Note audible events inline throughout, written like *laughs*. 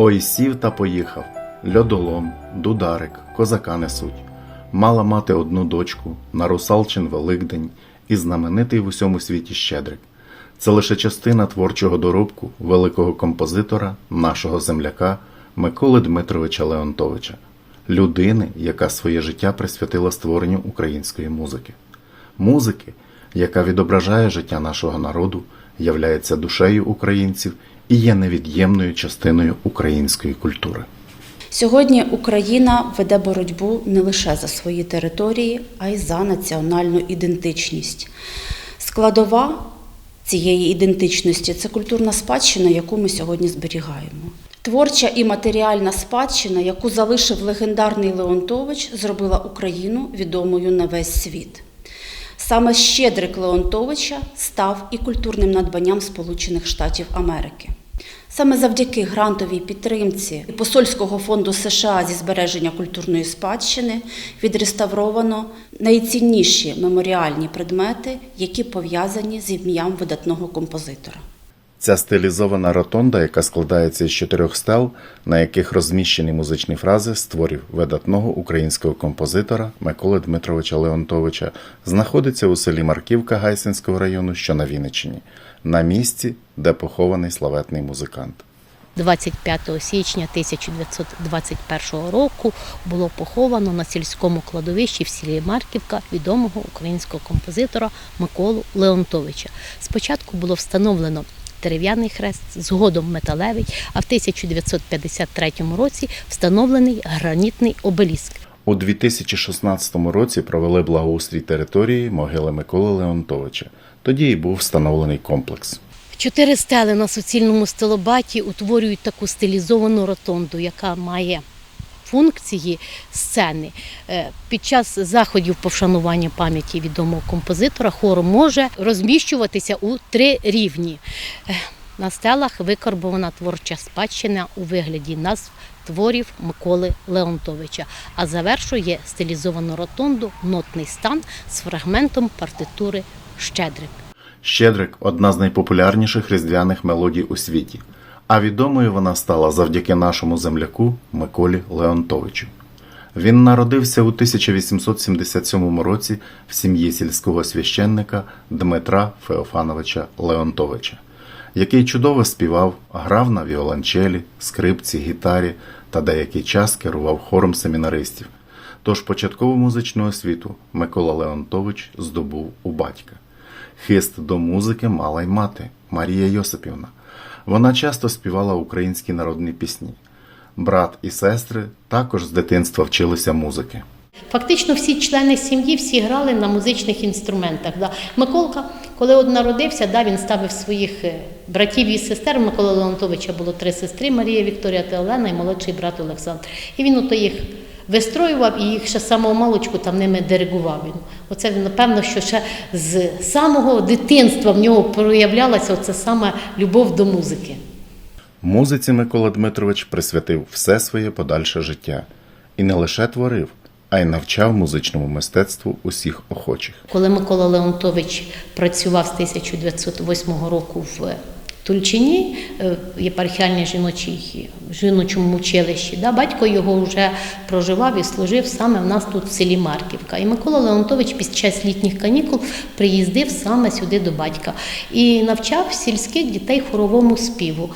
Ой сів та поїхав. Льодолом, дударик, козака несуть. Мала мати одну дочку, на русалчин Великдень і знаменитий в усьому світі Щедрик. Це лише частина творчого доробку великого композитора, нашого земляка Миколи Дмитровича Леонтовича, людини, яка своє життя присвятила створенню української музики. Музики, яка відображає життя нашого народу, являється душею українців і є невід'ємною частиною української культури. Сьогодні Україна веде боротьбу не лише за свої території, а й за національну ідентичність. Складова цієї ідентичності це культурна спадщина, яку ми сьогодні зберігаємо. Творча і матеріальна спадщина, яку залишив легендарний Леонтович, зробила Україну відомою на весь світ. Саме Щедрик Леонтовича став і культурним надбанням Сполучених Штатів Америки. Саме завдяки грантовій підтримці Посольського фонду США зі збереження культурної спадщини відреставровано найцінніші меморіальні предмети, які пов'язані з ім'ям видатного композитора. Ця стилізована ротонда, яка складається із чотирьох стел, на яких розміщені музичні фрази з творів видатного українського композитора Миколи Дмитровича Леонтовича, знаходиться у селі Марківка Гайсинського району, що на Вінниччині, на місці, де похований славетний музикант. 25 січня 1921 року було поховано на сільському кладовищі в селі Марківка відомого українського композитора Миколу Леонтовича. Спочатку було встановлено дерев'яний хрест, згодом металевий, а в 1953 році встановлений гранітний обеліск. У 2016 році провели благоустрій території могили Миколи Леонтовича. Тоді і був встановлений комплекс. Чотири стели на суцільному стелобаті утворюють таку стилізовану ротонду, яка має функції сцени. Е, Під час заходів по вшануванню пам'яті відомого композитора хор може розміщуватися у три рівні. Е, На стелах викарбована творча спадщина у вигляді назв творів Миколи Леонтовича, а завершує стилізовану ротонду нотний стан з фрагментом партитури Щедрик. Щедрик одна з найпопулярніших різдвяних мелодій у світі, а відомою вона стала завдяки нашому земляку Миколі Леонтовичу. Він народився у 1877 році в сім'ї сільського священника Дмитра Феофановича Леонтовича, який чудово співав, грав на віолончелі, скрипці, гітарі та деякий час керував хором семінаристів. Тож початкову музичну освіту Микола Леонтович здобув у батька. Хист до музики мала й мати Марія Йосипівна. Вона часто співала українські народні пісні. Брат і сестри також з дитинства вчилися музики. Фактично всі члени сім'ї всі грали на музичних інструментах. Да. Миколка, коли от народився, да, він ставив своїх е, братів і сестер. Микола Леонтовича було три сестри Марія Вікторія та Олена і молодший брат Олександр. І він ото їх вистроював і їх ще самого маличку там ними диригував. Він. Оце він, напевно, що ще з самого дитинства в нього проявлялася оце саме любов до музики. Музиці Микола Дмитрович присвятив все своє подальше життя і не лише творив, а й навчав музичному мистецтву усіх охочих. Коли Микола Леонтович працював з 1908 року в Тульчині, е, єпархіальній жіночій жіночому училищі, да, батько його вже проживав і служив саме в нас тут в селі Марківка. І Микола Леонтович під час літніх канікул приїздив саме сюди до батька і навчав сільських дітей хоровому співу.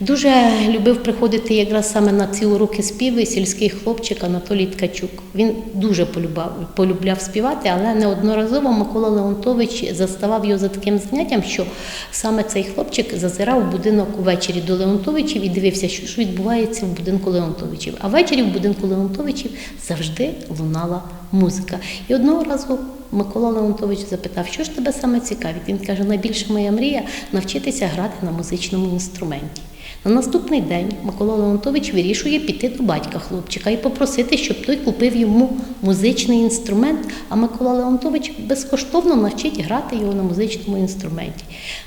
Дуже любив приходити якраз саме на ці уроки співи сільський хлопчик Анатолій Ткачук. Він дуже полюбав, полюбляв співати, але неодноразово Микола Леонтович заставав його за таким заняттям, що саме цей хлопчик зазирав в будинок увечері до Леонтовичів і дивився, що ж відбувається в будинку Леонтовичів. А ввечері в будинку Леонтовичів завжди лунала музика. І одного разу Микола Леонтович запитав, що ж тебе саме цікавить. Він каже: найбільша моя мрія навчитися грати на музичному інструменті. На наступний день Микола Леонтович вирішує піти до батька хлопчика і попросити, щоб той купив йому музичний інструмент, а Микола Леонтович безкоштовно навчить грати його на музичному інструменті.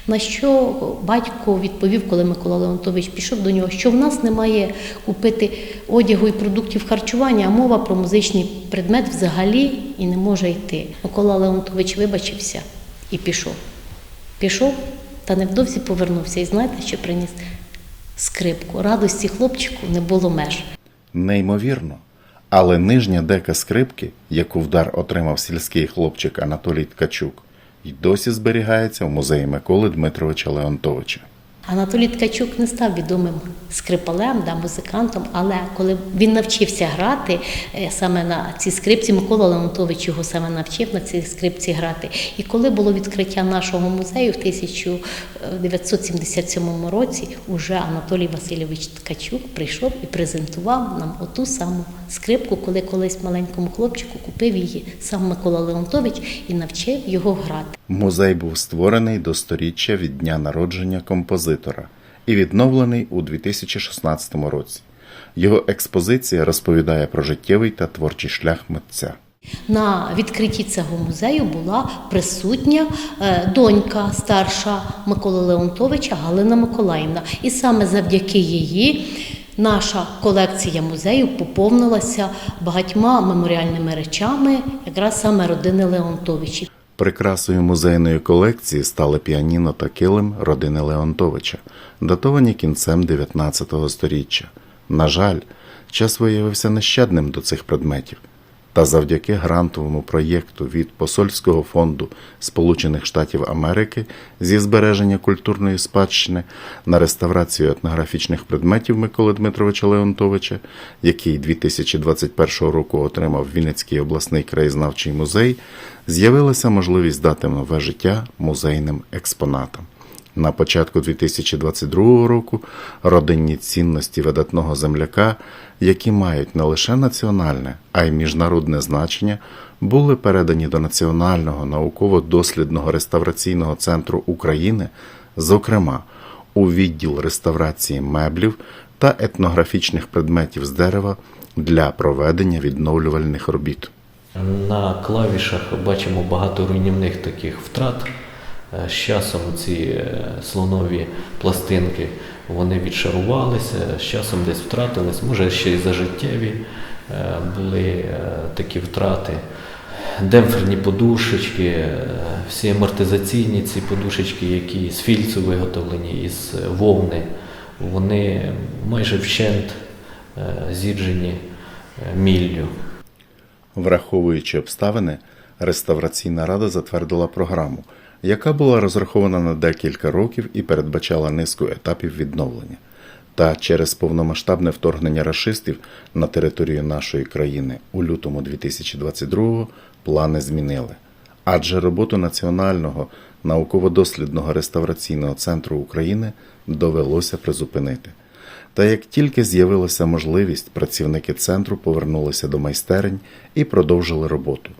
На що батько відповів, коли Микола Леонтович пішов до нього, що в нас немає купити одягу і продуктів харчування, а мова про музичний предмет взагалі і не може йти. Микола Леонтович вибачився і пішов. Пішов та невдовзі повернувся. І знаєте, що приніс? Скрипку. Радості хлопчику не було меж. Неймовірно. Але нижня дека скрипки, яку вдар отримав сільський хлопчик Анатолій Ткачук, й досі зберігається в музеї Миколи Дмитровича Леонтовича. Анатолій Ткачук не став відомим скрипалем, да, музикантом, але коли він навчився грати е, саме на цій скрипці, Микола Леонтович його саме навчив на цій скрипці грати. І коли було відкриття нашого музею в 1977 році, уже Анатолій Васильович Ткачук прийшов і презентував нам оту саму скрипку, коли колись маленькому хлопчику купив її сам Микола Леонтович і навчив його грати. Музей був створений до сторіччя від дня народження композитора і відновлений у 2016 році. Його експозиція розповідає про життєвий та творчий шлях митця. На відкритті цього музею була присутня е, донька старша Миколи Леонтовича Галина Миколаївна. І саме завдяки її наша колекція музею поповнилася багатьма меморіальними речами, якраз саме родини Леонтовичів. Прикрасою музейної колекції стали піаніно та килим родини Леонтовича, датовані кінцем 19 століття. На жаль, час виявився нещадним до цих предметів. Та завдяки грантовому проєкту від Посольського фонду Сполучених Штатів Америки зі збереження культурної спадщини на реставрацію етнографічних предметів Миколи Дмитровича Леонтовича, який 2021 року отримав Вінницький обласний краєзнавчий музей, з'явилася можливість дати нове життя музейним експонатам. На початку 2022 року родинні цінності видатного земляка, які мають не лише національне, а й міжнародне значення, були передані до Національного науково-дослідного реставраційного центру України, зокрема у відділ реставрації меблів та етнографічних предметів з дерева для проведення відновлювальних робіт. На клавішах бачимо багато руйнівних таких втрат. Е, З часом ці е, слонові пластинки вони відшарувалися, з часом десь втратились, може ще й зажиттєві е, були е, такі втрати. Демпферні подушечки, е, всі амортизаційні ці подушечки, які з фільцю виготовлені, із вовни, вони майже вщент зіджені міллю. Враховуючи обставини, реставраційна рада затвердила програму, яка була розрахована на декілька років і передбачала низку етапів відновлення. Та через повномасштабне вторгнення рашистів на територію нашої країни у лютому 2022-го плани змінили. Адже роботу Національного науково-дослідного реставраційного центру України довелося призупинити. Та як тільки з'явилася можливість, працівники центру повернулися до майстерень і продовжили роботу.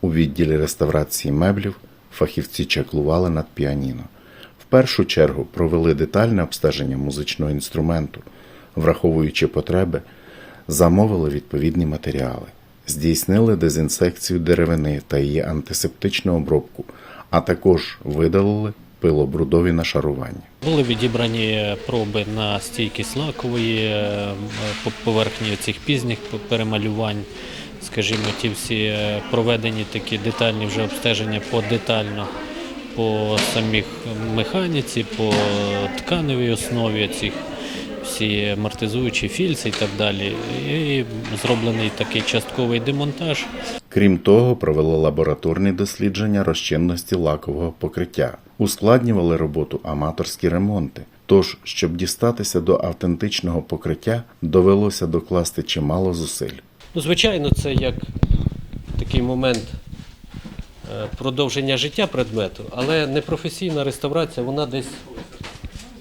У відділі реставрації меблів фахівці чеклували над піаніно. В першу чергу провели детальне обстеження музичного інструменту, враховуючи потреби, замовили відповідні матеріали, здійснили дезінсекцію деревини та її антисептичну обробку, а також видалили пилобрудові нашарування. Були відібрані проби на стійкість лакової е, поверхні цих пізніх перемалювань. Скажімо, ті всі е, проведені такі детальні вже обстеження подетально по самих механіці, по тканевій основі цих всі амортизуючі фільці і так далі. І зроблений такий частковий демонтаж. Крім того, провели лабораторні дослідження розчинності лакового покриття, ускладнювали роботу аматорські ремонти. Тож, щоб дістатися до автентичного покриття, довелося докласти чимало зусиль. Ну, звичайно, це як такий момент е, продовження життя предмету, але непрофесійна реставрація, вона десь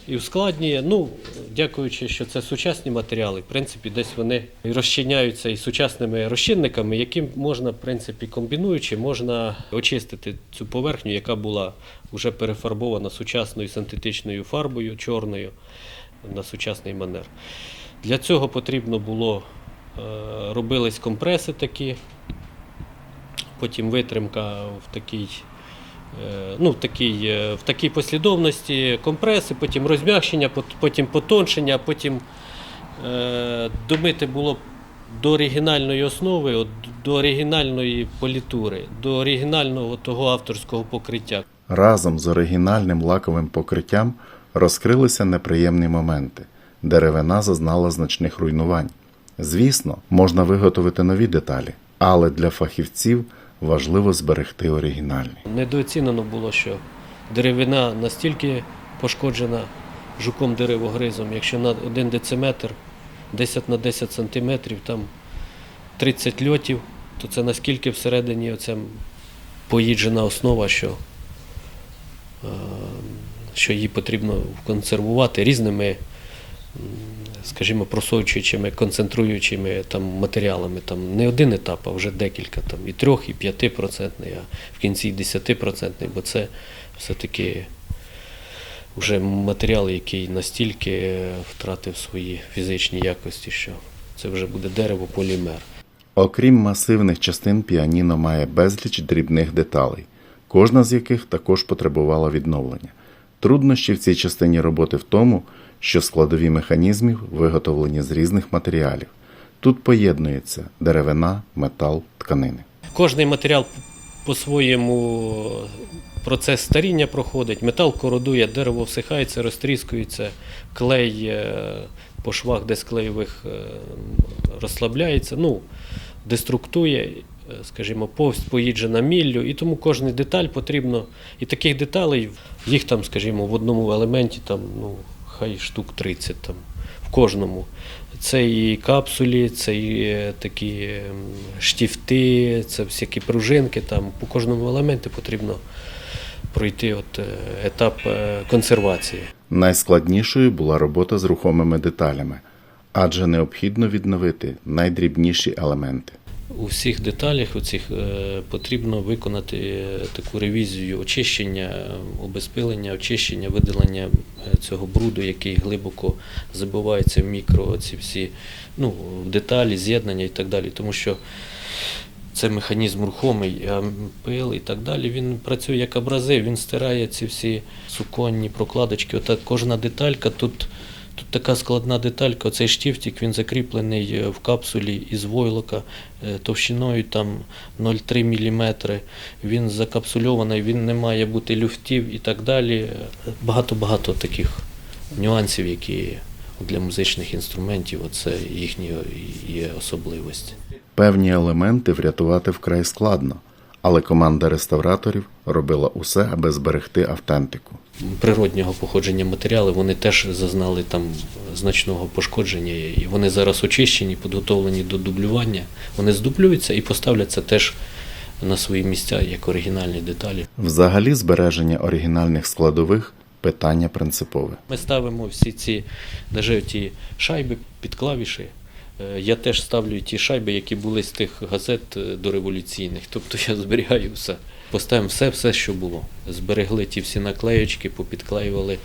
і ускладнює. Ну, дякуючи, що це сучасні матеріали, в принципі, десь вони розчиняються і сучасними розчинниками, яким можна, в принципі, комбінуючи, можна очистити цю поверхню, яка була вже перефарбована сучасною синтетичною фарбою чорною на сучасний манер. Для цього потрібно було робились компреси такі, потім витримка в такій, е, ну, в такій, е, в такій послідовності компреси, потім розм'якшення, потім потоншення, потім е, домити було до оригінальної основи, до оригінальної політури, до оригінального того авторського покриття. Разом з оригінальним лаковим покриттям розкрилися неприємні моменти. деревина зазнала значних руйнувань. Звісно, можна виготовити нові деталі, але для фахівців важливо зберегти оригінальні. Недооцінено було, що деревина настільки пошкоджена жуком деревогризом, якщо на один дециметр 10 на 10 сантиметрів, там 30 льотів, то це наскільки всередині оця поїджена основа, що, е, що її потрібно консервувати різними, скажімо, просочуючими, концентруючими там, матеріалами. Там не один етап, а вже декілька, там, і трьох, і п'ятипроцентний, а в кінці і десятипроцентний, бо це все-таки вже матеріал, який настільки втратив свої фізичні якості, що це вже буде дерево полімер. Окрім масивних частин, піаніно має безліч дрібних деталей, кожна з яких також потребувала відновлення. Труднощі в цій частині роботи в тому, що складові механізмів виготовлені з різних матеріалів. Тут поєднується деревина, метал, тканини. Кожний матеріал по-своєму процес старіння проходить, метал кородує, дерево всихається, розтріскується, клей е, по швах десь клеєвих е, розслабляється, ну, деструктує, е, скажімо, повсть поїджена міллю, і тому кожна деталь потрібно. І таких деталей, їх там, скажімо, в одному елементі там, ну, хай штук 30 там, в кожному. Це і капсулі, це і е, такі ем, штіфти, це всякі пружинки. Там по кожному елементі потрібно пройти от, е, етап е, консервації. Найскладнішою була робота з рухомими деталями, адже необхідно відновити найдрібніші елементи. У всіх деталях у цих е, потрібно виконати е, таку ревізію очищення, обезпилення, очищення, видалення е, цього бруду, який глибоко забивається в мікро, ці всі ну, деталі, з'єднання і так далі. Тому що це механізм рухомий, пил і так далі. Він працює як абразив, він стирає ці всі суконні прокладочки. Отак кожна деталька тут. Тут така складна деталька, оцей штифтик, він закріплений е, в капсулі із войлока е, товщиною там 0,3 мм. Він закапсульований, він не має бути люфтів і так далі. Е, Багато-багато таких нюансів, які для музичних інструментів це їхні є особливості. Певні елементи врятувати вкрай складно, але команда реставраторів робила усе, аби зберегти автентику. природнього походження матеріали, вони теж зазнали там значного пошкодження, і вони зараз очищені, підготовлені до дублювання. Вони здублюються і поставляться теж на свої місця як оригінальні деталі. Взагалі, збереження оригінальних складових питання принципове. Ми ставимо всі ці даже ті шайби під клавіші. Е, Я теж ставлю ті шайби, які були з тих газет е, дореволюційних. Тобто я зберігаю все. Поставимо все, все, що було. Зберегли ті всі наклеєчки, попідклеювали.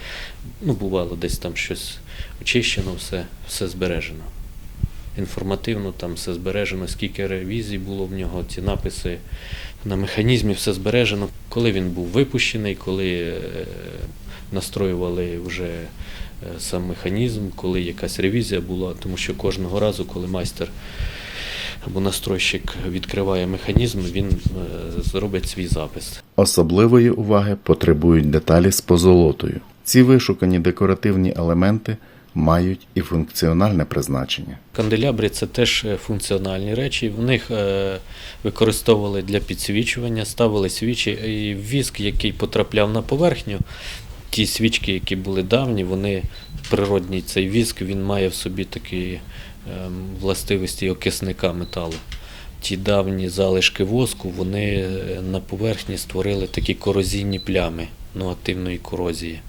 Ну, бувало, десь там щось очищено, все, все збережено. Інформативно там все збережено, скільки ревізій було в нього, ці написи на механізмі, все збережено. Коли він був випущений, коли е, настроювали вже сам механізм, коли якась ревізія була, тому що кожного разу, коли майстер або настройщик відкриває механізм, він е, зробить свій запис. Особливої уваги потребують деталі з позолотою. Ці вишукані декоративні елементи мають і функціональне призначення. Канделябри це теж е, функціональні речі. В них е, використовували для підсвічування, ставили свічі, і віск, який потрапляв на поверхню. Ті свічки, які були давні, вони природній цей віск, він має в собі такі ем, властивості окисника металу. Ті давні залишки воску, вони е, на поверхні створили такі корозійні плями ну, активної корозії.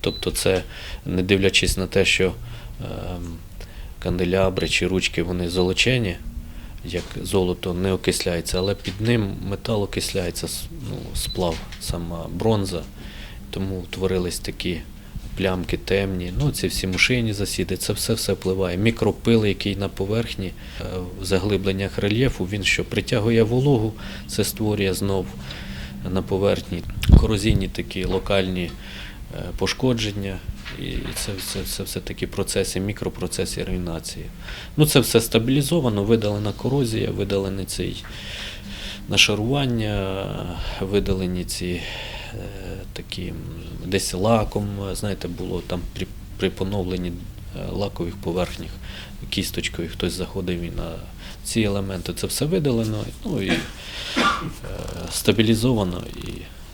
Тобто, це не дивлячись на те, що ем, канделябри чи ручки вони золочені, як золото не окисляється, але під ним метал окисляється, ну, сплав, сама бронза. Тому утворились такі плямки темні. Ну, ці всі мушині засіди, це все все впливає. Мікропил, який на поверхні, е, в заглибленнях рельєфу, він що притягує вологу, це створює знов на поверхні корозійні такі локальні е, пошкодження. І це, це, це все такі процеси, мікропроцеси руйнації. Ну, це все стабілізовано, видалена корозія, видалений цей нашарування, видалені ці е, такі десь лаком, знаєте, було там при, при поновленні е, лакових поверхнях, кісточкою хтось заходив і на ці елементи. Це все видалено, ну і е, стабілізовано і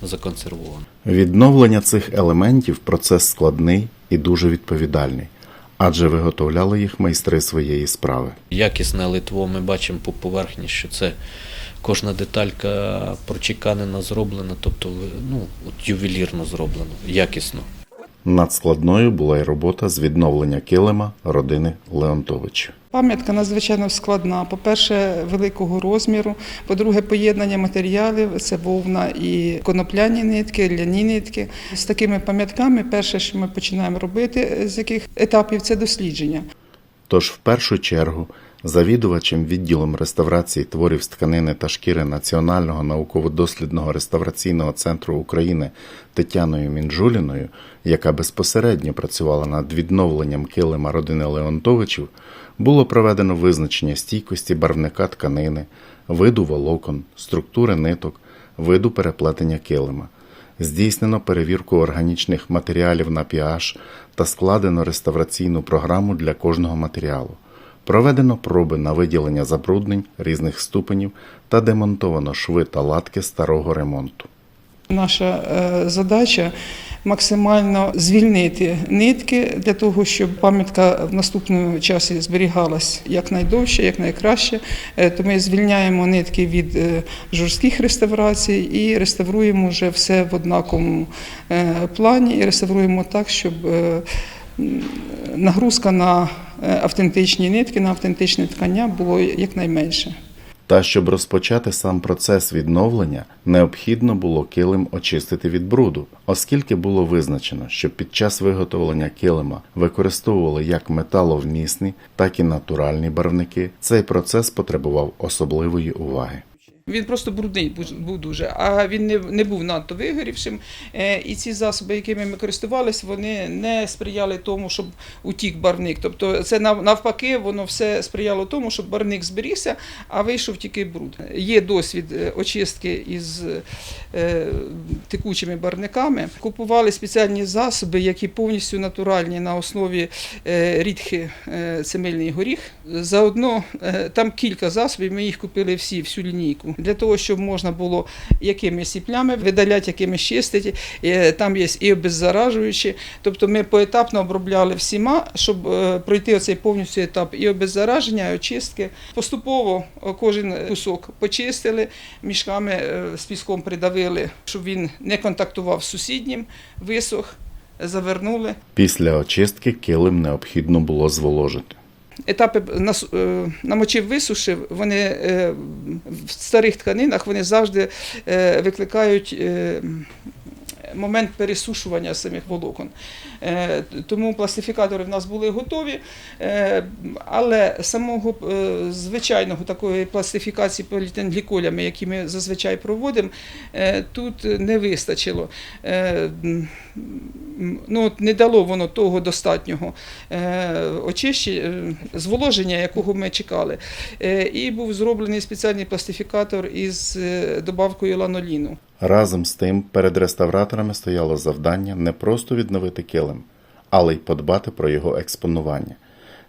законсервовано. Відновлення цих елементів процес складний і дуже відповідальний, адже виготовляли їх майстри своєї справи. Якісне литво ми бачимо по поверхні, що це кожна деталька прочеканена, зроблена, тобто ну, от ювелірно зроблено, якісно. Надскладною була й робота з відновлення килима родини Леонтовичів. Пам'ятка надзвичайно складна. По-перше, великого розміру. По-друге, поєднання матеріалів це вовна і конопляні нитки, ляні нитки. З такими пам'ятками перше, що ми починаємо робити, з яких етапів це дослідження. Тож, в першу чергу, завідувачем відділом реставрації творів з тканини та шкіри Національного науково-дослідного реставраційного центру України Тетяною Мінджуліною, яка безпосередньо працювала над відновленням килима родини Леонтовичів, було проведено визначення стійкості барвника тканини, виду волокон, структури ниток, виду переплетення килима. Здійснено перевірку органічних матеріалів на pH та складено реставраційну програму для кожного матеріалу. Проведено проби на виділення забруднень різних ступенів та демонтовано шви та латки старого ремонту. Наша е, задача максимально звільнити нитки для того, щоб пам'ятка в наступному часі зберігалась якнайдовше, якнайкраще. Е, То ми звільняємо нитки від е, жорстких реставрацій і реставруємо вже все в однаковому плані і реставруємо так, щоб нагрузка на е, автентичні нитки, на автентичне ткання було якнайменше. Та щоб розпочати сам процес відновлення, необхідно було килим очистити від бруду, оскільки було визначено, що під час виготовлення килима використовували як металовмісні, так і натуральні барвники. Цей процес потребував особливої уваги. Він просто брудний був- дуже, а він не, не був надто вигорівшим. Е, І ці засоби, якими ми користувалися, вони не сприяли тому, щоб утік барвник. Тобто це навпаки, воно все сприяло тому, щоб барвник зберігся, а вийшов тільки бруд. Є досвід е, очистки із е, текучими барвниками. Купували спеціальні засоби, які повністю натуральні на основі рідхи цемельний горіх. Заодно там кілька засобів, ми їх купили всі, всю лінійку, для того, щоб можна було якимись і плями видаляти, якимись чистити. Е, Там є і обеззаражуючі. Тобто ми поетапно обробляли всіма, щоб е, пройти оцей повністю етап і обеззараження, і очистки. Поступово е, кожен кусок почистили, мішками з піском придавили, щоб він не контактував з сусіднім, висох, завернули. Після очистки килим необхідно було зволожити. Етапи нас- е, намочив, висушив, вони е, в старих тканинах вони завжди е, викликають момент пересушування самих волокон. Е, Тому пластифікатори в нас були готові, е, але самого е, звичайного такої пластифікації поліетиленгліколями, які ми зазвичай проводимо, тут не вистачило. Ну, не дало воно того достатнього очищення, зволоження, якого ми чекали. І був зроблений спеціальний пластифікатор із добавкою ланоліну. Разом з тим, перед реставраторами стояло завдання не просто відновити килим, але й подбати про його експонування.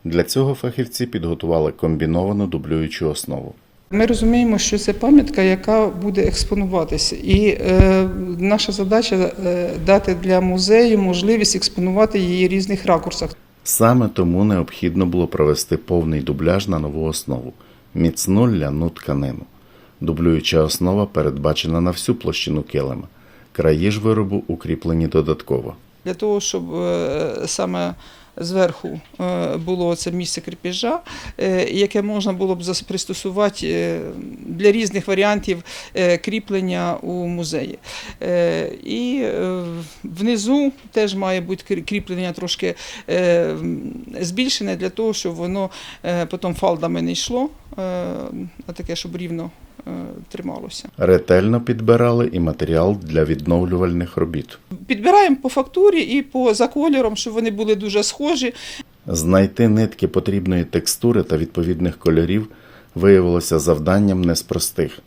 Для цього фахівці підготували комбіновану дублюючу основу. Ми розуміємо, що це пам'ятка, яка буде експонуватися. І е, наша задача е, дати для музею можливість експонувати її в різних ракурсах. Саме тому необхідно було провести повний дубляж на нову основу міцну ляну тканину. Дублююча основа передбачена на всю площину килима. Краї ж виробу укріплені додатково. Для того, щоб е, саме зверху е, було це місце кріпежа, е, яке можна було б пристосувати для різних варіантів кріплення у музеї. І внизу теж має бути крі- кріплення трошки збільшене для того, щоб воно потім фалдами не йшло, а таке, щоб рівно трималося. Ретельно підбирали і матеріал для відновлювальних робіт. Підбираємо по фактурі і по за кольором, щоб вони були дуже схожі. Знайти нитки потрібної текстури та відповідних кольорів виявилося завданням не з простих,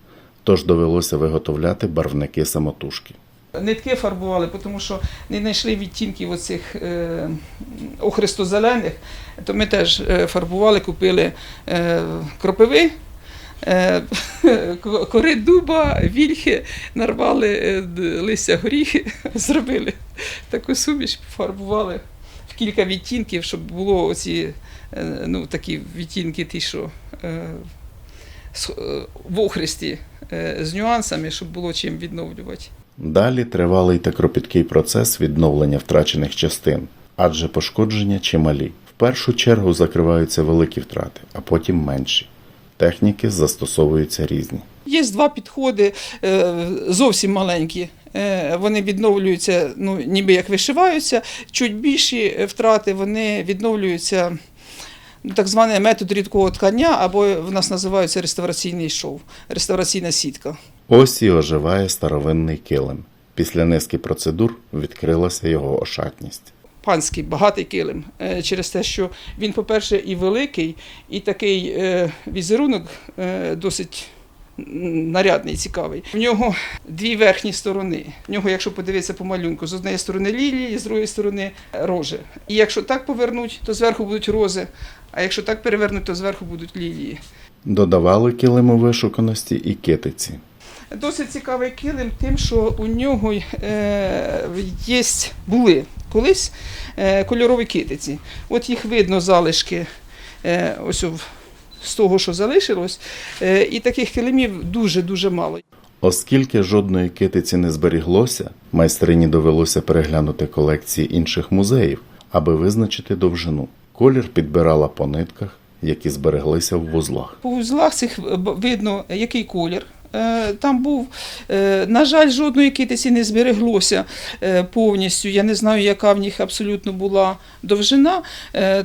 тож довелося виготовляти барвники самотужки. Нитки фарбували, тому що не знайшли відтінків оцих е, охристо-зелених, то ми теж е, фарбували, купили е, кропиви, е, *laughs* кори дуба, вільхи, нарвали е, листя горіхи, *laughs* зробили таку суміш, фарбували в кілька відтінків, щоб було оці е, ну, такі відтінки, ті, що е, е, в охристі е, з нюансами, щоб було чим відновлювати. Далі тривалий та кропіткий процес відновлення втрачених частин, адже пошкодження чималі. В першу чергу закриваються великі втрати, а потім менші. Техніки застосовуються різні. Є два підходи е, зовсім маленькі. Е, Вони відновлюються, ну, ніби як вишиваються. Чуть більші втрати вони відновлюються ну, так званий метод рідкого ткання, або в нас називається реставраційний шов, реставраційна сітка. Ось і оживає старовинний килим. Після низки процедур відкрилася його ошатність. Панський багатий килим е, через те, що він, по-перше, і великий, і такий е, візерунок е, досить нарядний, цікавий. В нього дві верхні сторони. В нього, якщо подивитися по малюнку, з однієї сторони лілії, з другої сторони рожи. І якщо так повернуть, то зверху будуть рози, а якщо так перевернуть, то зверху будуть лілії. Додавали килиму вишуканості і китиці. Досить цікавий килим тим, що у нього е, є, були колись е, кольорові китиці. От їх видно залишки е, ось з того, що залишилось. І таких килимів дуже-дуже мало. Оскільки жодної китиці не зберіглося, майстрині довелося переглянути колекції інших музеїв, аби визначити довжину. Колір підбирала по нитках, які збереглися в вузлах. По узлах цих видно, який колір. Е, Там був, Е, на жаль, жодної китиці не збереглося е, повністю. Я не знаю, яка в них абсолютно була довжина,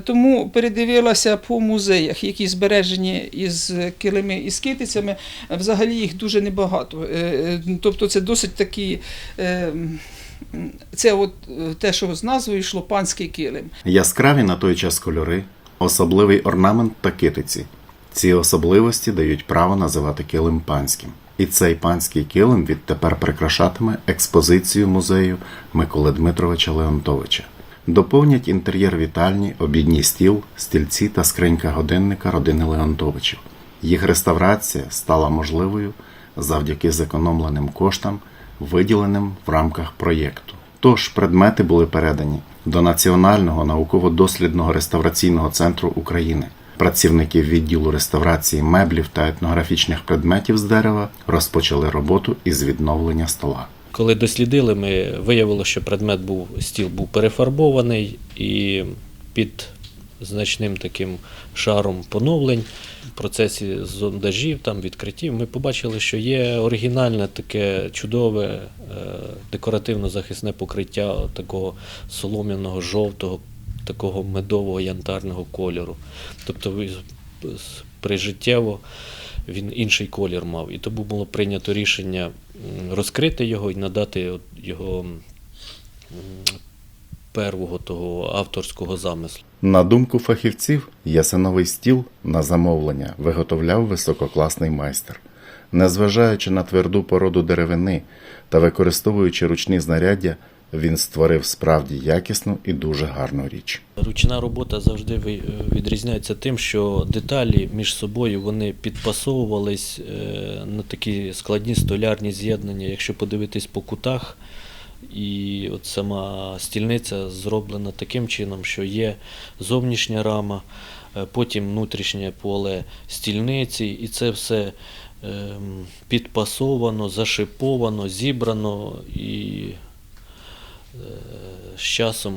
тому передивилася по музеях, які збережені із килими із китицями. Взагалі їх дуже небагато. Тобто це досить такі. Це от те, що з назвою йшло панський килим. Яскраві на той час кольори, особливий орнамент та китиці. Ці особливості дають право називати килим панським. І цей панський килим відтепер прикрашатиме експозицію музею Миколи Дмитровича Леонтовича. Доповнять інтер'єр вітальні, обідній стіл, стільці та скринька годинника родини Леонтовичів. Їх реставрація стала можливою завдяки зекономленим коштам, виділеним в рамках проєкту. Тож предмети були передані до Національного науково-дослідного реставраційного центру України. Працівники відділу реставрації меблів та етнографічних предметів з дерева розпочали роботу із відновлення стола. Коли дослідили, ми виявилося, що предмет був стіл був перефарбований і під значним таким шаром поновлень в процесі зондажів, там відкриттів, ми побачили, що є оригінальне таке чудове е, декоративно-захисне покриття такого солом'яного жовтого, такого медового янтарного кольору. Тобто прижиттєво він інший колір мав. І тому було прийнято рішення розкрити його і надати його первого того авторського замислу. На думку фахівців, ясеновий стіл на замовлення виготовляв висококласний майстер. Незважаючи на тверду породу деревини та використовуючи ручні знаряддя, він створив справді якісну і дуже гарну річ. Ручна робота завжди відрізняється тим, що деталі між собою вони підпасовувались е, на такі складні столярні з'єднання. Якщо подивитись по кутах, і от сама стільниця зроблена таким чином, що є зовнішня рама, е, потім внутрішнє поле стільниці, і це все ем, підпасовано, зашиповано, зібрано і е, з часом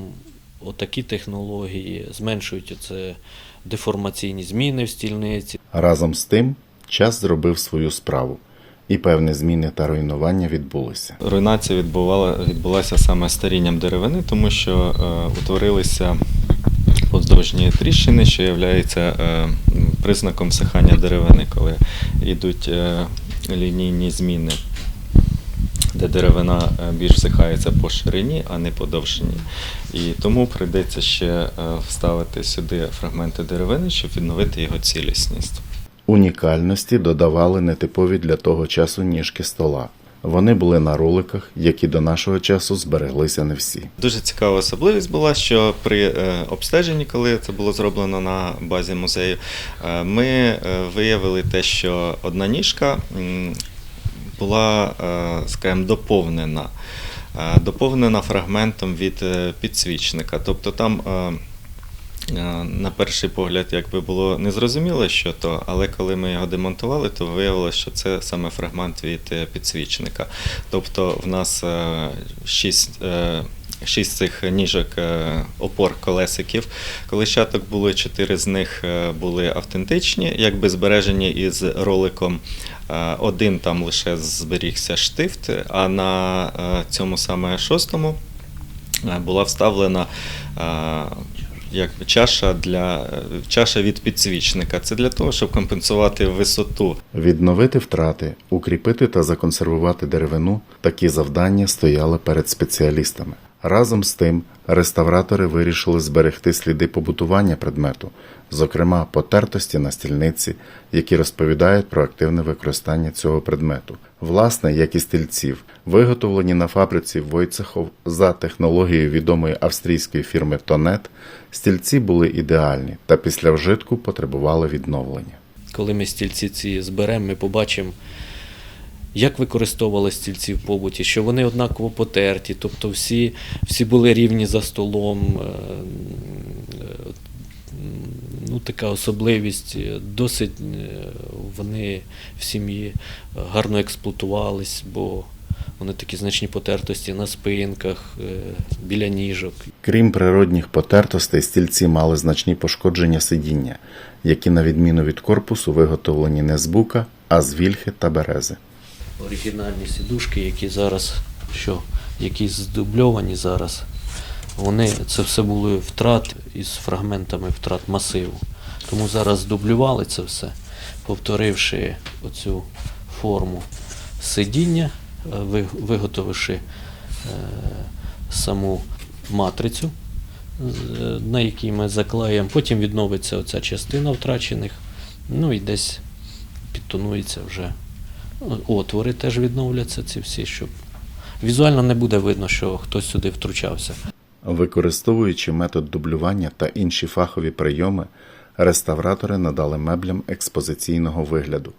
отакі технології зменшують оце деформаційні зміни в стільниці. Разом з тим, час зробив свою справу, і певні зміни та руйнування відбулися. Руйнація відбувала, відбулася саме старінням деревини, тому що е, утворилися поздовжні тріщини, що є е, признаком всихання деревини, коли йдуть е, лінійні зміни, де деревина е, більш всихається по ширині, а не по довжині. І тому прийдеться ще е, вставити сюди фрагменти деревини, щоб відновити його цілісність. Унікальності додавали нетипові для того часу ніжки стола. Вони були на роликах, які до нашого часу збереглися не всі. Дуже цікава особливість була, що при е, обстеженні, коли це було зроблено на базі музею, ми виявили те, що одна ніжка була, е, скажімо, доповнена. Е, Доповнена фрагментом від е, підсвічника. Тобто там на перший погляд якби було незрозуміло, що то, але коли ми його демонтували, то виявилося, що це саме фрагмент від підсвічника. Тобто в нас шість. Шість цих ніжок е, опор колесиків. Колещаток були чотири з них е, були автентичні, якби збережені із роликом. Е, Один там лише зберігся штифт, а на цьому саме шостому була вставлена якби чаша для чаша від підсвічника. Це для того, щоб компенсувати висоту Відновити втрати, укріпити та законсервувати деревину такі завдання стояли перед спеціалістами. Разом з тим, реставратори вирішили зберегти сліди побутування предмету, зокрема потертості на стільниці, які розповідають про активне використання цього предмету. Власне, як і стільців, виготовлені на фабриці Войцехов за технологією відомої австрійської фірми Тонет, стільці були ідеальні та після вжитку потребували відновлення. Коли ми стільці ці зберемо, ми побачимо, як використовували стільці в побуті, що вони однаково потерті, тобто всі, всі були рівні за столом. е, е, Ну, така особливість, е, досить вони в сім'ї гарно експлуатувались, бо вони такі значні потертості на спинках, біля ніжок. Крім природних потертостей, стільці мали значні пошкодження сидіння, які, на відміну від корпусу, виготовлені не з бука, а з вільхи та берези. Оригінальні сідушки, які зараз, що, які здубльовані зараз, вони це все були втрат із фрагментами втрат масиву. Тому зараз здублювали це все, повторивши оцю форму сидіння, е, виготовивши е, саму матрицю, е, на якій ми заклеїмо. Потім відновиться оця частина втрачених, ну і десь підтонується вже отвори теж відновляться ці всі, щоб візуально не буде видно, що хтось сюди втручався. Використовуючи метод дублювання та інші фахові прийоми, реставратори надали меблям експозиційного вигляду.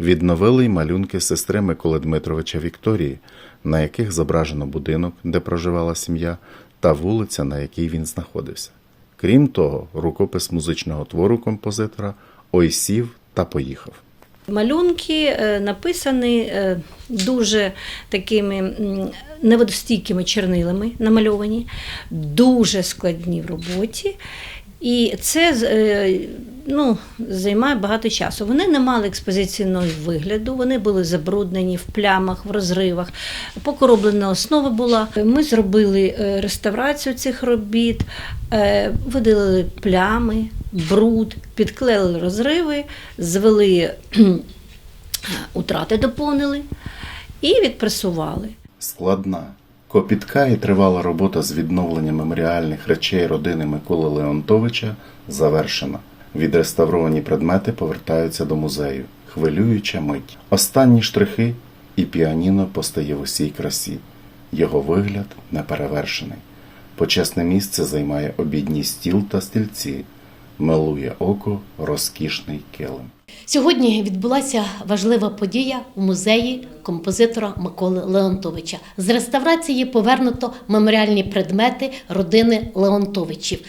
Відновили й малюнки сестри Миколи Дмитровича Вікторії, на яких зображено будинок, де проживала сім'я, та вулиця, на якій він знаходився. Крім того, рукопис музичного твору композитора Ой сів та поїхав. Малюнки е, написані е, дуже такими неводостійкими чорнилами намальовані, дуже складні в роботі. І це е, ну, займає багато часу. Вони не мали експозиційного вигляду, вони були забруднені в плямах, в розривах. Покороблена основа була. Ми зробили е, реставрацію цих робіт, е, видалили плями, бруд, підклеїли розриви, звели утрати, доповнили і відпресували. Складна, копітка і тривала робота з відновлення меморіальних речей родини Миколи Леонтовича завершена. Відреставровані предмети повертаються до музею. Хвилююча мить. Останні штрихи, і піаніно постає в усій красі. Його вигляд неперевершений. Почесне місце займає обідній стіл та стільці. Милує око розкішний килим. Сьогодні відбулася важлива подія у музеї композитора Миколи Леонтовича. З реставрації повернуто меморіальні предмети родини Леонтовичів.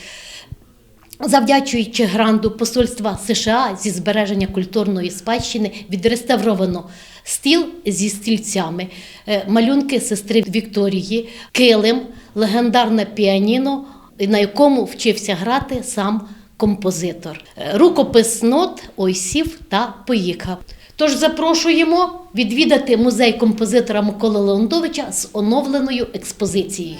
Завдячуючи гранду Посольства США зі збереження культурної спадщини, відреставровано стіл зі стільцями, е, малюнки сестри Вікторії, килим, легендарне піаніно, на якому вчився грати сам композитор. Е, Рукопис нот, ой сів та поїхав. Тож запрошуємо відвідати музей композитора Миколи Леонтовича з оновленою експозицією.